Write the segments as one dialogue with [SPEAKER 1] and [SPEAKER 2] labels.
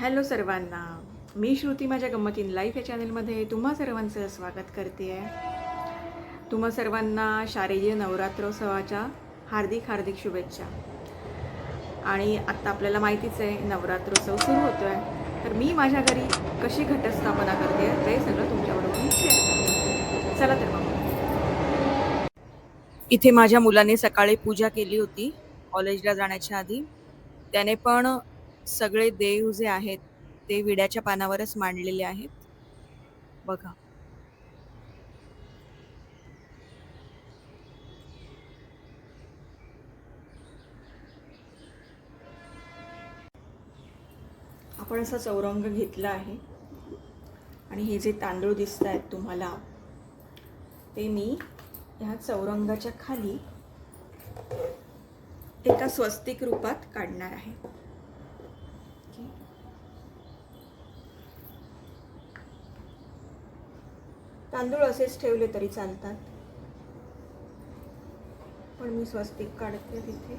[SPEAKER 1] Hello सर्वांना मी श्रुती माझ्या गंमतीन life या चॅनलमध्ये. तुम्हा सर्वांचं स्वागत करते आहे तुम्हा सर्वांना शारदीय नवरात्रोत्सवाच्या हार्दिक हार्दिक शुभेच्छा. आणि आत्ता आपल्याला माहितीच आहे नवरात्रोत्सव सुरू होतो आहे तर मी माझ्या घरी कशी घटस्थापना करते ते सगळं तुमच्याबरोबर शेअर करते. चला तर मग इथे माझ्या मुलाने सकाळी पूजा केली होती कॉलेजला जाण्याच्या आधी. त्याने पण सगळे देव जे आहेत ते विड्याच्या पानावरच मांडलेले आहेत. बघा. आपण असा चौरंग घेतला आहे. आणि हे जे तांदूळ दिसत आहेत तुम्हाला ते मी ह्या चौरंगाच्या खाली एका स्वस्तिक रूपात काढणार आहे. तांदूळ असेच ठेवले तरी चालतात. पण मी स्वस्तिक काढते तिथे.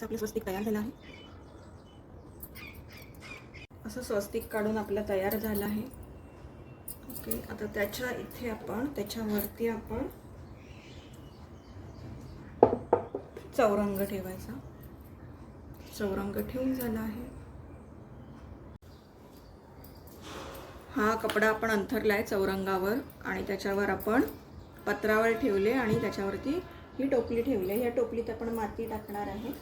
[SPEAKER 1] असं आपलं स्वस्तिक तयार झालं आहे. असं स्वस्तिक काढून आपलं तयार झालं आहे. ओके आता त्याच्या इथे आपण त्याच्यावरती आपण चौरंग ठेवायचा. चौरंग ठेवून झाला आहे. हा कपडा आपण अंथरला आहे चौरंगावर आणि त्याच्यावर आपण पत्रावर ठेवले आणि त्याच्यावरती ही टोपली ठेवली आहे. या टोपलीत आपण माती टाकणार आहे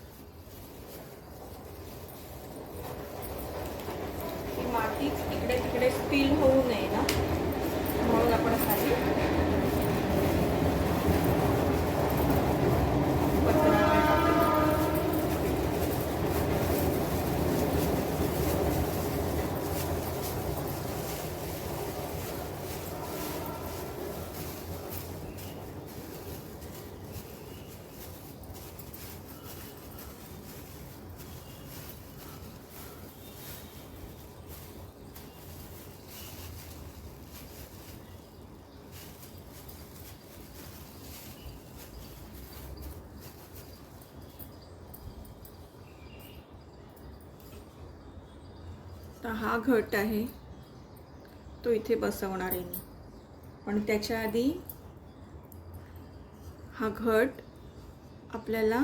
[SPEAKER 1] ती मातीच फील होऊ नये ना म्हणून आपण खाली पत्रावर टाकतो. आता हा घट आहे. तो इथे बसवणार आहे मी. पण त्याच्या आधी हा घट आपल्याला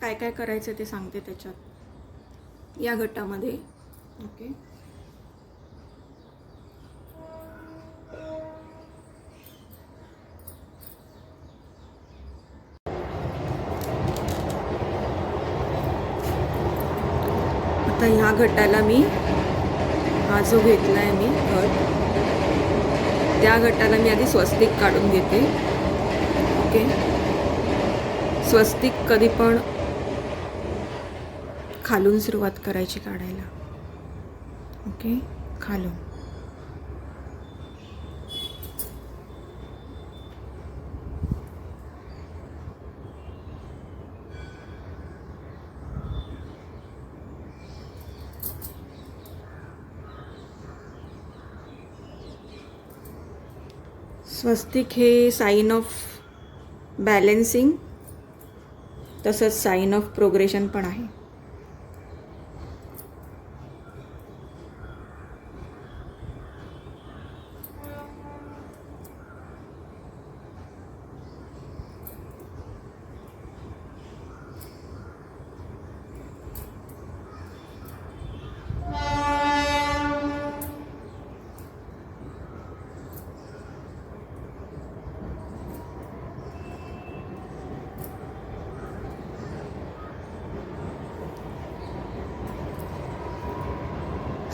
[SPEAKER 1] काय काय करायचं ते सांगते त्याच्यात. या घटामध्ये. ओके आता ह्या घटाला मी हा जो घेतला आहे मी घट त्या घटाला मी आधी स्वस्तिक काढून घेते. ओके? स्वस्तिक कधी पण खालून सुरुवात करायची काढायला. ओके? खालून. स्वस्तिक हे साईन ऑफ बॅलेन्सिंग तसंच साईन ऑफ प्रोग्रेशन पण आहे.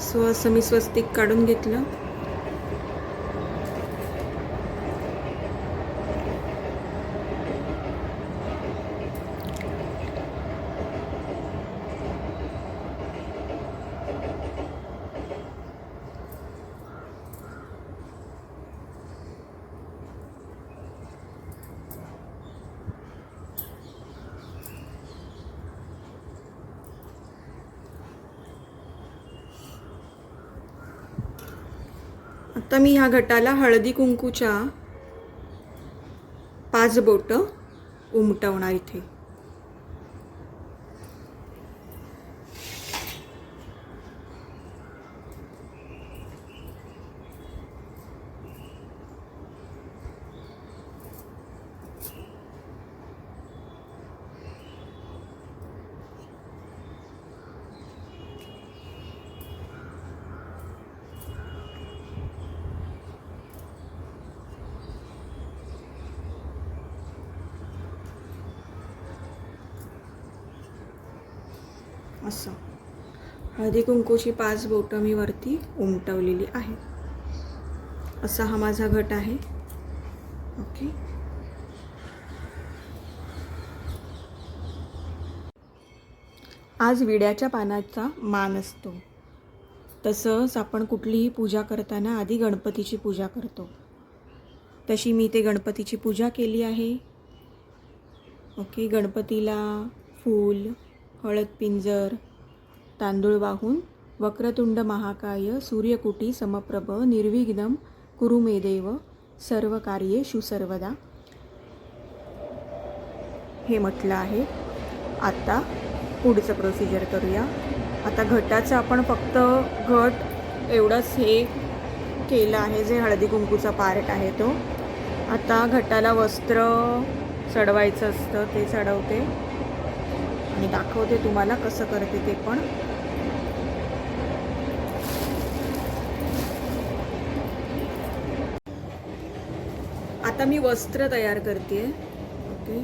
[SPEAKER 1] सो असं मी स्वस्तिक काढून घेतलं. आता मी ह्या घटाला हळदी कुंकूच्या पाच बोटं उमटवणार इथे. असं. हळदी कुंकूची पाच बोटं मी वरती उमटवलेली आहे असा हा माझा घट आहे. ओके. आज विड्याच्या पानाचा मान असतो. तसंच आपण कुठलीही पूजा करताना आधी गणपतीची पूजा करतो. तशी मी ते गणपतीची पूजा केली आहे. ओके गणपतीला फूल हळद पिंजर तांदूळ वाहून वक्रतुंड महाकाय सूर्यकुटी समप्रभ निर्विघ्नम कुरुमेदेव देव सर्व कार्येषु सर्वदा हे म्हटलं आहे. आत्ता पुढचं प्रोसिजर करूया. आता घटाचं आपण फक्त घट एवढंच हे केलं आहे जे हळदी कुंकूचा पार्ट आहे तो. आता घटाला वस्त्र चढवायचं असतं ते चढवते आणि दाखवते तुम्हाला कसं करते ते पण. आता मी वस्त्र तयार करते. ओके.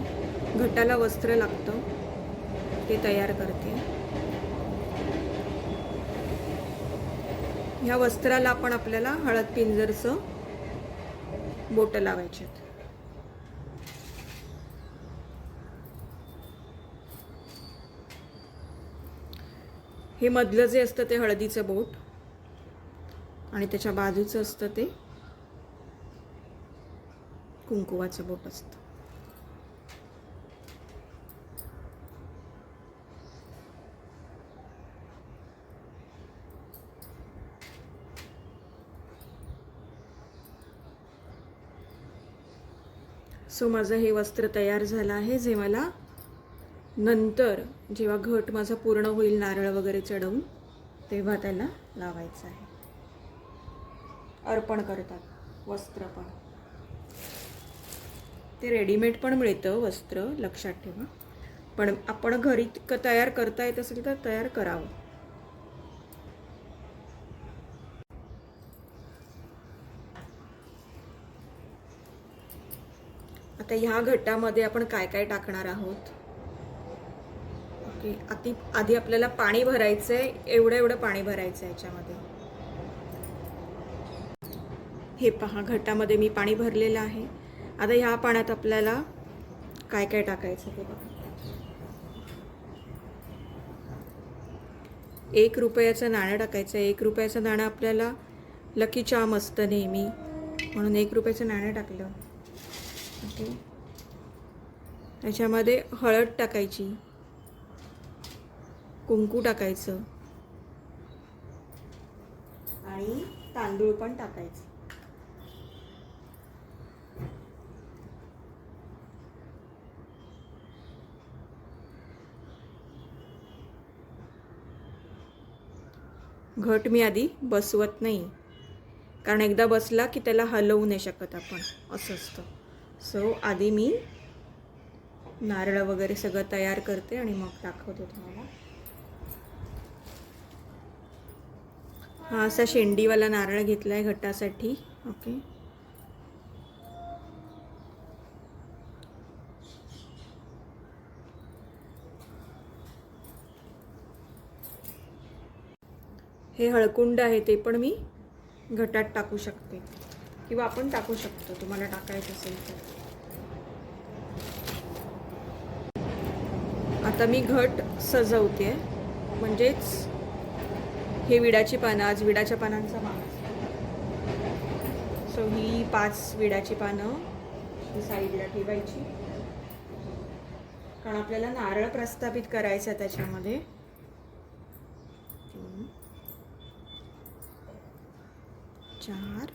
[SPEAKER 1] घटाला वस्त्र लागतं. ते तयार करते. ह्या वस्त्राला आपण आपल्याला हळद पिंजरचं बोटं लावायचे हे मधलं जे असतं ते हळदीचं बोट आणि त्याच्या बाजूचं असतं ते कुंकुवाचं बोट असतं. सो माझं हे वस्त्र तयार झालं आहे जे मला नंतर जेव्हा घट माझा पूर्ण होईल नारळ वगैरे चढवून तेव्हा त्याला लावायचं आहे. अर्पण करतात वस्त्र पण. ते रेडीमेड पण मिळतं वस्त्र लक्षात ठेवा. पण आपण घरी क तयार करता येत असेल तर तयार करावं. आता ह्या घटामध्ये आपण काय काय टाकणार आहोत? ओके आधी आधी आपल्याला पाणी भरायचं आहे एवढं एवढं पाणी भरायचं आहे याच्यामध्ये. हे पहा घटामध्ये मी पाणी भरलेलं आहे. आता ह्या पाण्यात आपल्याला काय काय टाकायचं ते बघा. एक रुपयाचं नाणं टाकायचं आहे. एक रुपयाचं नाणं आपल्याला लकी चाम असतं नेहमी. म्हणून एक रुपयाचं नाणं टाकलं. ओके. त्याच्यामध्ये हळद टाकायची. कुंकू टाकायचं. आणि तांदूळ पण टाकायचं. घट मी आधी बसवत नाही. कारण एकदा बसला की त्याला हलवू नाही शकत आपण. असं असतं. सो आधी मी नारळ वगैरे सगळं तयार करते आणि मग दाखवते तुम्हाला. हा असा शेंडीवाला नारळ घेतला आहे घटासाठी. ओके. हे हळकुंड आहे ते पण मी घटात टाकू शकते. किंवा आपण टाकू शकतो तुम्हाला टाकायचं असेल तर. आता मी घट सजवते म्हणजेच हे विड्याची पानं आज विड्याच्या पानांचा मास सो ही पाच विड्याची पानं ही साईडला ठेवायची. कारण आपल्याला नारळ प्रस्थापित करायचा आहे त्याच्यामध्ये. चार.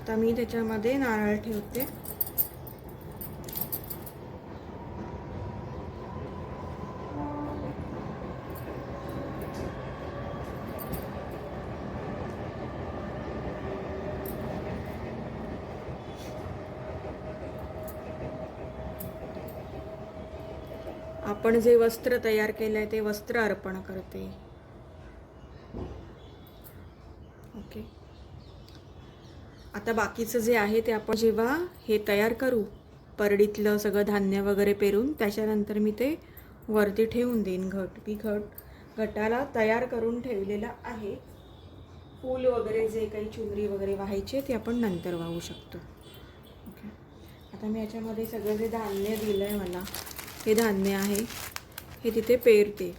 [SPEAKER 1] आता मी त्याच्यामध्ये नारळ ठेवते. आपण जे वस्त्र तयार केलंय ते वस्त्र अर्पण करते. ओके. आता बाकीचं जे आहे ते आपण जेव्हा हे तयार करू परडीतलं सगळं धान्य वगैरे पेरून त्याच्यानंतर मी ते वरती ठेवून देईन घट. मी घट घटाला तयार करून ठेवलेला आहे. फूल वगैरे जे काही चुनरी वगैरे व्हायचे ते आपण नंतर वाहू शकतो. ओके. आता मी याच्यामध्ये सगळं जे धान्य दिलं आहे मला हे धान्य आहे हे तिथे पेरते.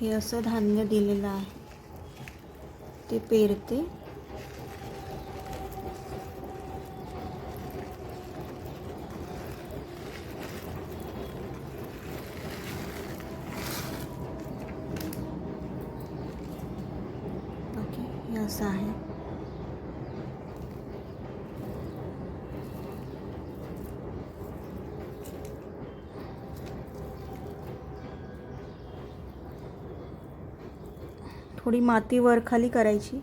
[SPEAKER 1] हे असं धान्य दिलेलं आहे. ते पेरते ओके हे असं आहे थोडी माती वर खाली करायची.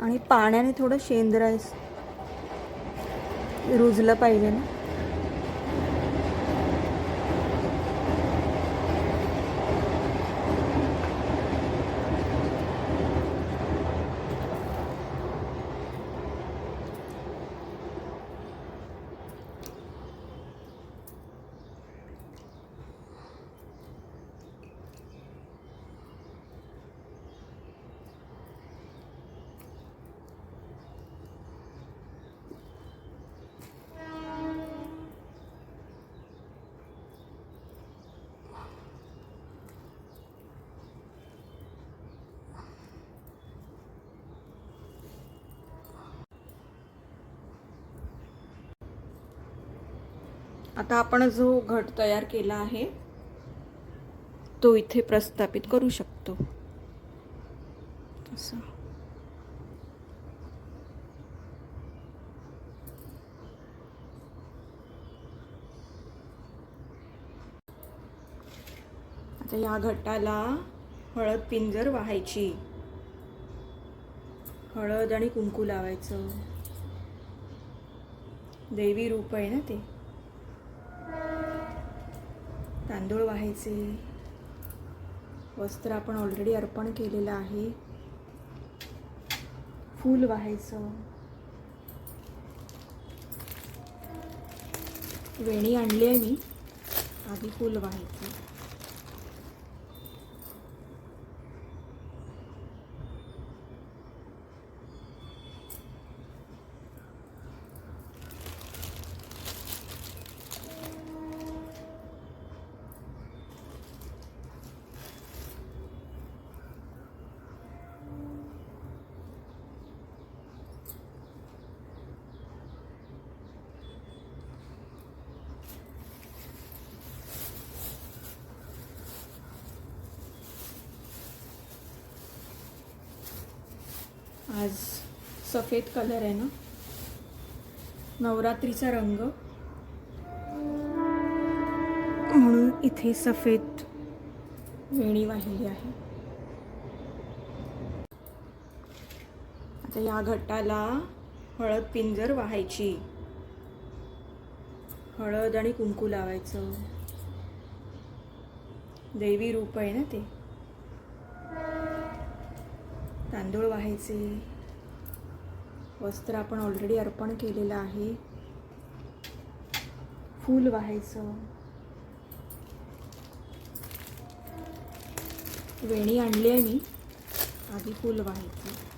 [SPEAKER 1] आणि पाण्याने थोडं शेंदरायस रुजलं पाहिजे ना. आता आपण जो घट तयार केला आहे तो इथे प्रस्थापित करू शकतो. असं. आता या घटाला हळद पिंजर वाहायची. हळद आणि कुंकू लावायचं. देवी रूप आहे ना ते. तांदूळ वाहायचे. वस्त्र आपण ऑलरेडी अर्पण केलेलं आहे. फूल वाहायचं. वेणी आणली आहे मी. आधी फूल वाहायचं. आज सफेद कलर आहे ना? नवरात्रीचा रंग. म्हणून इथे सफेद वेणी वाहिली आहे. आता या घटाला हळद पिंजर वाहायची. हळद आणि कुंकू लावायचं. देवी रूप आहे ना ते. तांदूळ वाहायचे. वस्त्र आपण ऑलरेडी अर्पण केलेलं आहे. फूल वाहायचं. वेणी आणली आहे मी. आधी फूल वाहायची.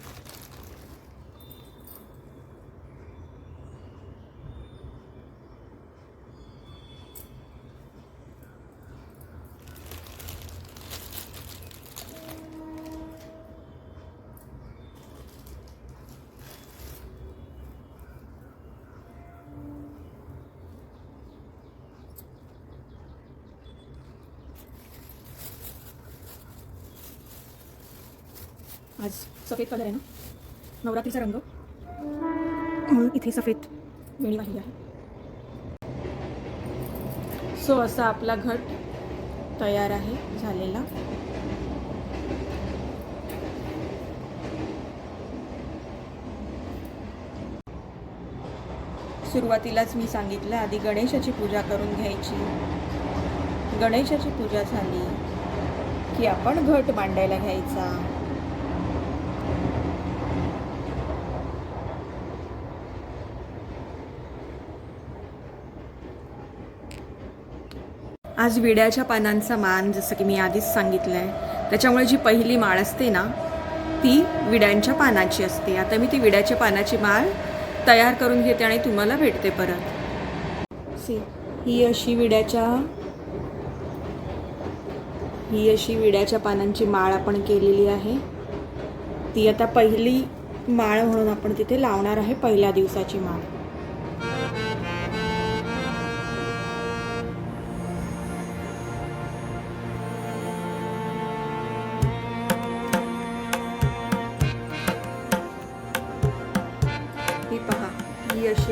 [SPEAKER 1] आज सफेद कलर आहे ना? नवरात्रीचा रंग. म्हणून इथे सफेद वेणी वाहिली आहे. सो असा आपला घट तयार आहे झालेला. सुरुवातीलाच मी सांगितलं आधी गणेशाची पूजा करून घ्यायची. गणेशाची पूजा झाली की आपण घट मांडायला घ्यायचा. आज विड्याच्या पानांचा मान जसं की मी आधीच सांगितलं आहे त्याच्यामुळे जी पहिली माळ असते ना ती विड्यांच्या पानाची असते. आता मी ती विड्याच्या पानाची माळ तयार करून घेते आणि तुम्हाला भेटते परत. सी ही अशी विड्याच्या ही अशी विड्याच्या पानांची माळ आपण केलेली आहे. ती आता पहिली माळ म्हणून आपण तिथे लावणार आहे पहिल्या दिवसाची माळ.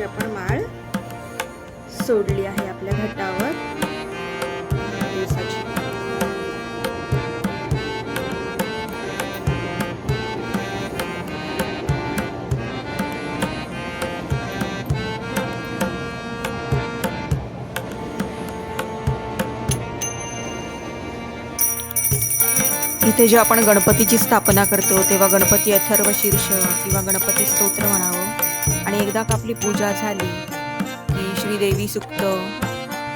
[SPEAKER 1] आपण माळ सोडली आहे आपल्या घटावर. इथे जेव्हा आपण गणपतीची स्थापना करतो तेव्हा गणपती अथर्व शीर्ष किंवा गणपती स्तोत्र म्हणावं. आणि एकदा का आपली पूजा झाली की श्रीदेवी सुक्त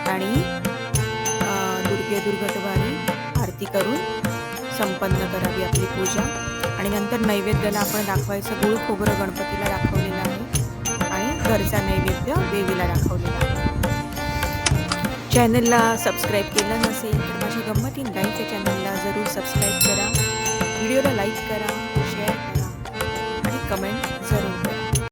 [SPEAKER 1] आणि दुर्गे दुर्गटवारी आरती करून संपन्न करावी आपली पूजा. आणि नंतर नैवेद्याला आपण दाखवायचं गुळ खोबरं गणपतीला दाखवलेलं आहे आणि घरचा नैवेद्य देवीला दाखवलेला आहे. चॅनलला सबस्क्राईब केलं नसेल तर माझ्या गंमतीन लाईफ या चॅनलला जरूर सबस्क्राईब करा. व्हिडिओला लाईक करा शेअर करा आणि कमेंट